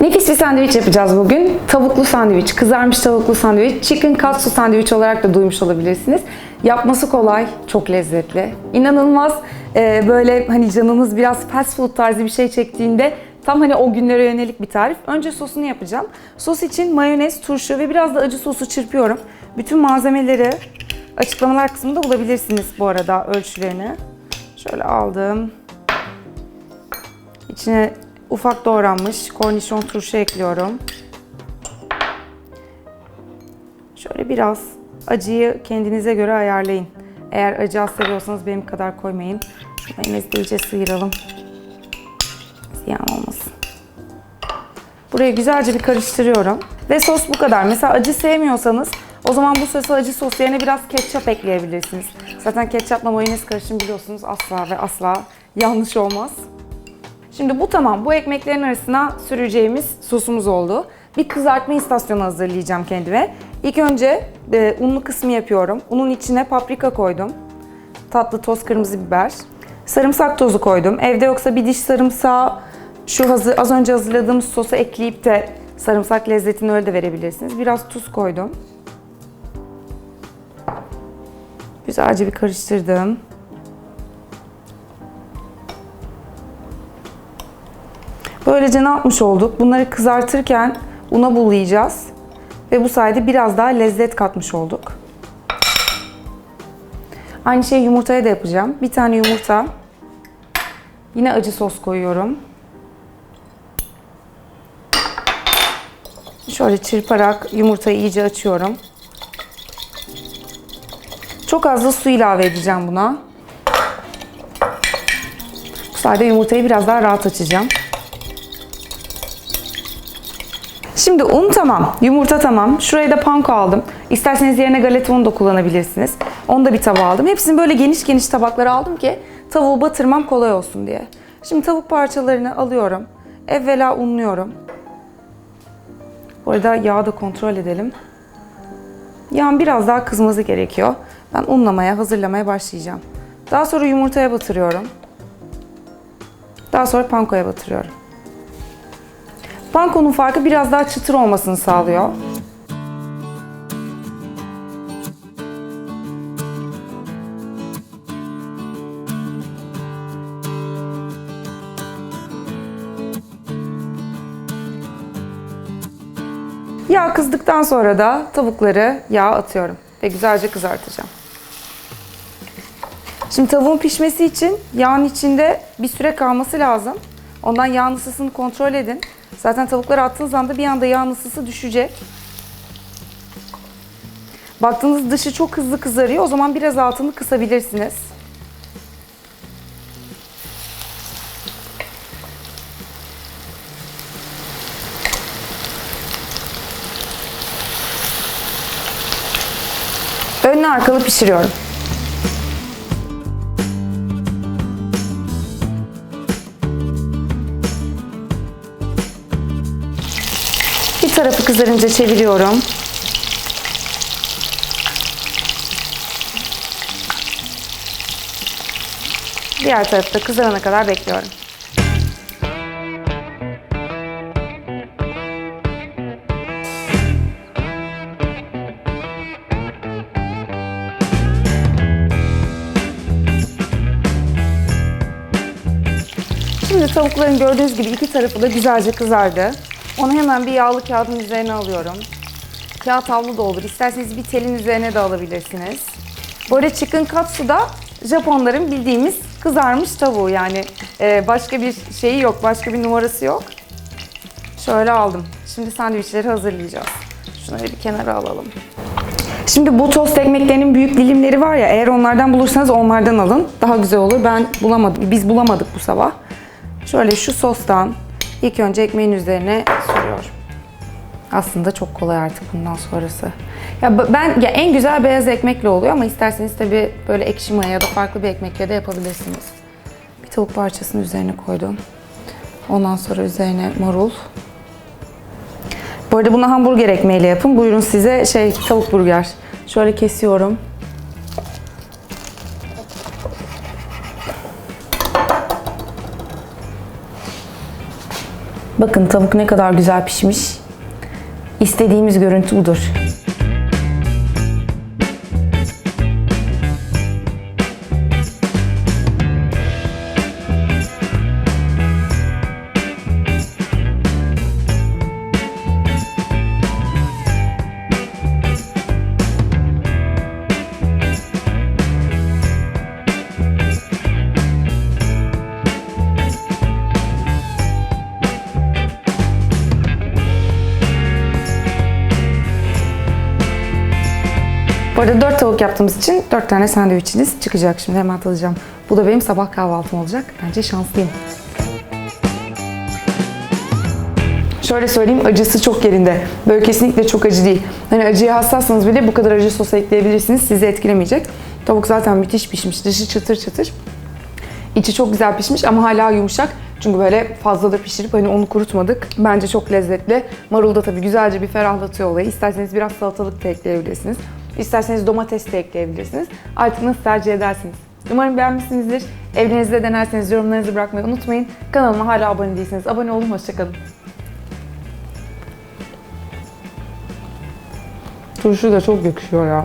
Nefis bir sandviç yapacağız bugün. Tavuklu sandviç, kızarmış tavuklu sandviç, chicken katsu sandviç olarak da duymuş olabilirsiniz. Yapması kolay, çok lezzetli. İnanılmaz e, böyle hani canınız biraz fast food tarzı bir şey çektiğinde tam hani o günlere yönelik bir tarif. Önce sosunu yapacağım. Sos için mayonez, turşu ve biraz da acı sosu çırpıyorum. Bütün malzemeleri açıklamalar kısmında bulabilirsiniz bu arada ölçülerini. Şöyle aldım. İçine ufak doğranmış kornişon turşu ekliyorum. Şöyle biraz acıyı kendinize göre ayarlayın. Eğer acı az seviyorsanız benim kadar koymayın. Mayonezi de iyice sıyıralım. Ziyan olmasın. Burayı güzelce bir karıştırıyorum. Ve sos bu kadar. Mesela acı sevmiyorsanız o zaman bu sosu acı sos yerine biraz ketçap ekleyebilirsiniz. Zaten ketçapla mayonez karışım biliyorsunuz asla ve asla yanlış olmaz. Şimdi bu tamam. Bu ekmeklerin arasına süreceğimiz sosumuz oldu. Bir kızartma istasyonu hazırlayacağım kendime. İlk önce e, unlu kısmı yapıyorum. Unun içine paprika koydum. Tatlı toz kırmızı biber. Sarımsak tozu koydum. Evde yoksa bir diş sarımsağı şu hazır, az önce hazırladığımız sosa ekleyip de sarımsak lezzetini öyle de verebilirsiniz. Biraz tuz koydum. Güzelce bir karıştırdım. Böylece ne yapmış olduk? Bunları kızartırken una bulayacağız. Ve bu sayede biraz daha lezzet katmış olduk. Aynı şeyi yumurtaya da yapacağım. Bir tane yumurta. Yine acı sos koyuyorum. Şöyle çırparak yumurtayı iyice açıyorum. Çok az da su ilave edeceğim buna. Bu sayede yumurtayı biraz daha rahat açacağım. Şimdi un tamam, yumurta tamam. Şuraya da panko aldım. İsterseniz yerine galeta unu da kullanabilirsiniz. Onu da bir tabağa aldım. Hepsini böyle geniş geniş tabaklara aldım ki tavuğu batırmam kolay olsun diye. Şimdi tavuk parçalarını alıyorum. Evvela unluyorum. Bu arada yağı da kontrol edelim. Yağın biraz daha kızması gerekiyor. Ben unlamaya, hazırlamaya başlayacağım. Daha sonra yumurtaya batırıyorum. Daha sonra pankoya batırıyorum. Pankonun farkı biraz daha çıtır olmasını sağlıyor. Yağ kızdıktan sonra da tavukları yağa atıyorum ve güzelce kızartacağım. Şimdi tavuğun pişmesi için yağın içinde bir süre kalması lazım. Ondan yağın ısısını kontrol edin. Zaten tavukları attığınız anda bir anda yağın ısısı düşecek. Baktığınız dışı çok hızlı kızarıyor. O zaman biraz altını kısabilirsiniz. Önlü arkalı pişiriyorum. Tarafı kızarınca çeviriyorum. Diğer tarafı da kızarana kadar bekliyorum. Şimdi tavukların gördüğünüz gibi iki tarafı da güzelce kızardı. Onu hemen bir yağlı kağıdın üzerine alıyorum. Kağıt havlu da olur. İsterseniz bir telin üzerine de alabilirsiniz. Arada chicken katsu da Japonların bildiğimiz kızarmış tavuğu. Yani e, başka bir şeyi yok, başka bir numarası yok. Şöyle aldım. Şimdi sandviçleri hazırlayacağız. Şunları bir kenara alalım. Şimdi bu tost ekmeklerinin büyük dilimleri var ya eğer onlardan bulursanız onlardan alın. Daha güzel olur. Ben bulamadım. Biz bulamadık bu sabah. Şöyle şu sostan ilk önce ekmeğin üzerine sürüyorum. Aslında çok kolay artık bundan sonrası. Ya ben ya en güzel beyaz ekmekle oluyor ama isterseniz tabii böyle ekşi maya ya da farklı bir ekmekle de yapabilirsiniz. Bir tavuk parçasını üzerine koydum. Ondan sonra üzerine marul. Bu arada bunu hamburger ekmeğiyle yapın. Buyurun size şey tavuk burger. Şöyle kesiyorum. Bakın tavuk ne kadar güzel pişmiş. İstediğimiz görüntü budur. Arada 4 tavuk yaptığımız için 4 tane sandviçiniz çıkacak. Şimdi hemen tadacağım. Bu da benim sabah kahvaltım olacak. Bence şanslıyım. Şöyle söyleyeyim acısı çok yerinde. Böyle kesinlikle çok acı değil. Hani acıya hassassanız bile bu kadar acı sos ekleyebilirsiniz. Sizi etkilemeyecek. Tavuk zaten müthiş pişmiş. Dışı çıtır çıtır. İçi çok güzel pişmiş ama hala yumuşak. Çünkü böyle fazla da pişirip hani onu kurutmadık. Bence çok lezzetli. Marul da tabii güzelce bir ferahlatıyor olayı. İsterseniz biraz salatalık da ekleyebilirsiniz. İsterseniz domates de ekleyebilirsiniz. Artık nasıl tercih edersiniz. Umarım beğenmişsinizdir. Evlerinizde denerseniz yorumlarınızı bırakmayı unutmayın. Kanalıma hala abone değilseniz abone olun. Hoşçakalın. Turşu da çok yakışıyor ya.